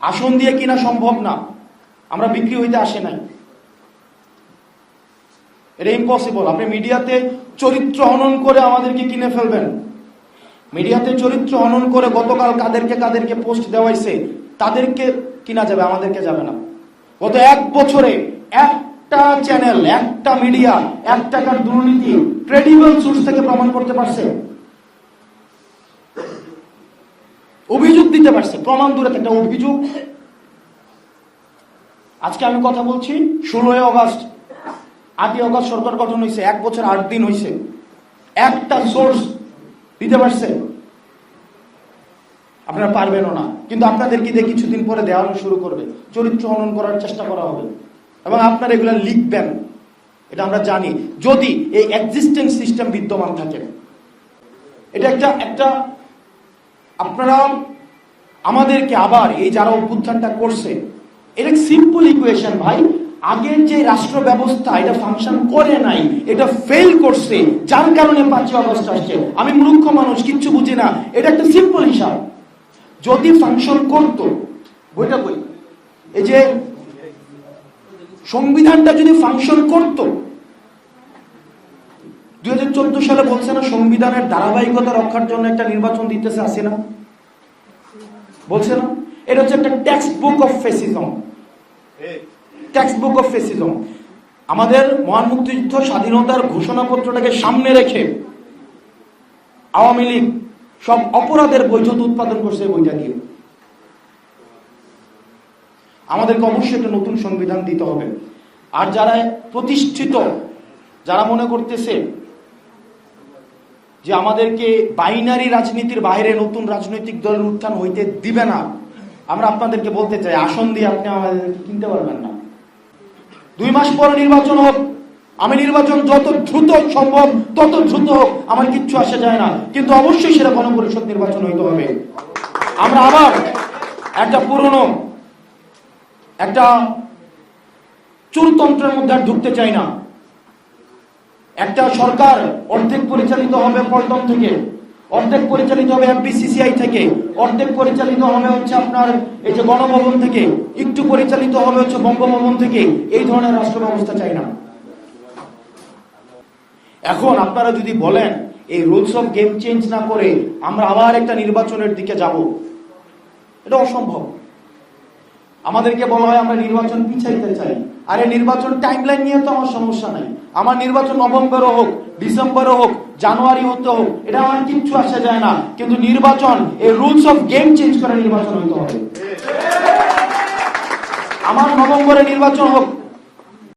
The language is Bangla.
আসন দিয়ে কিনা সম্ভব না। আমরা বিক্রি হইতে আসে নাই। এটা ইম্পসিবল আপনি মিডিয়াতে চরিত্র হনন করে আমাদেরকে কিনে ফেলবেন। মিডিয়াতে চরিত্র হনন করে গতকাল কাদেরকে কাদেরকে পোস্ট দেওয়াইছে, তাদেরকে কিনা যাবে, আমাদেরকে যাবে না। গত এক বছরে একটা চ্যানেল, একটা মিডিয়া এক টাকার দুর্নীতি ক্রেডিবল সোর্স থেকে প্রমাণ করতে পারছে। অভিযোগ দিতে পারছে, প্রমাণ দূরে একটা অভিযোগ। আজকে আমি কথা বলছি, ষোলোই অগস্ট। আটই অগস্ট সরকার গঠন হয়েছে, এক বছর আট দিন হয়েছে। একটা সোর্স দিতে পারছে। আপনারা পারবেনও না। কিন্তু আপনাদেরকে দিয়ে কিছুদিন পরে দেওয়ানো শুরু করবে। চরিত্র হনন করার চেষ্টা করা হবে। এবং আপনারা এগুলো লিখবেন। এটা আমরা জানি। যদি এই এক্সিস্টেন্স সিস্টেম বিদ্যমান থাকে, এটা একটা একটা আপনারা আমাদেরকে আবার এই যারা অভ্যুত্থানটা করছে এটা সিম্পল ইকুয়েশন ভাই, আগের যে রাষ্ট্র ব্যবস্থা এটা ফাংশন করে নাই, এটা ফেল করছে, যার কারণে পাঁচই অগস্ট আসছে। আমি মূর্খ মানুষ, কিচ্ছু বুঝি না। এটা একটা সিম্পল হিসাব। যদি ফাংশন করতো, বইটা বই, এই যে সংবিধানটা যদি ফাংশন করতো দুই হাজার চোদ্দ সালে বলছে না, সংবিধানের ধারাবাহিকতা রক্ষার জন্য একটা নির্বাচন দিতেছে আসে না বলছে না? এটা হচ্ছে একটা text book of fascism text book of fascism আমাদের মহান মুক্তিযুদ্ধ স্বাধীনতার ঘোষণাপত্রটাকে সামনে রেখে আওয়ামী লীগ সব অপরাধের বৈধতা উৎপাদন করছে বইটা দিয়ে আমাদেরকে অবশ্যই একটা নতুন সংবিধান দিতে হবে। আর যারা প্রতিষ্ঠিত, যারা মনে করতেছে যে আমাদেরকে বাইনারি রাজনীতির বাইরে নতুন রাজনৈতিক দলের উত্থান হইতে দিবে না। আমরা আপনাদেরকে বলতে চাই, আসন দিয়ে আপনি আমাদেরকে কিনতে পারবেন না। দুই মাস পর নির্বাচন হোক, আমি নির্বাচন যত দ্রুত সম্ভব, তত দ্রুত হোক, আমার কিচ্ছু আসে যায় না। কিন্তু অবশ্যই সেটা গণপরিষদ নির্বাচন হইতে হবে। আমরা আবার একটা পুরনো, একটা চুরতন্ত্রের মধ্যে আর ঢুকতে চাই না। একটা সরকার অর্ধেক পরিচালিত হবে পল্টন থেকে, অর্ধেক পরিচালিত হবে এফবিসিসিআই থেকে, অর্ধেক পরিচালিত হবে হচ্ছে আপনার এই যে গণভবন থেকে, একটু পরিচালিত হবে হচ্ছে বঙ্গভবন থেকে, এই ধরনের রাষ্ট্র ব্যবস্থা চাই না। এখন আপনারা যদি বলেন, এই রুলস অফ গেম চেঞ্জ না করে আমরা আবার একটা নির্বাচনের দিকে যাব, এটা অসম্ভব। আমাদেরকে বলা হয় আমরা নির্বাচন পিছাইতে চাই। আরে নির্বাচন টাইমলাইন নিয়ে তো আমার সমস্যা নাই। আমার নির্বাচন নভেম্বরও হোক, ডিসেম্বরও হোক, জানুয়ারি হতে হোক, এটা আমার কিচ্ছু আসা যায় না। কিন্তু নির্বাচন, এই রুলস অফ গেম চেঞ্জ করে নির্বাচন হতে হবে। আমার নভেম্বরে নির্বাচন হোক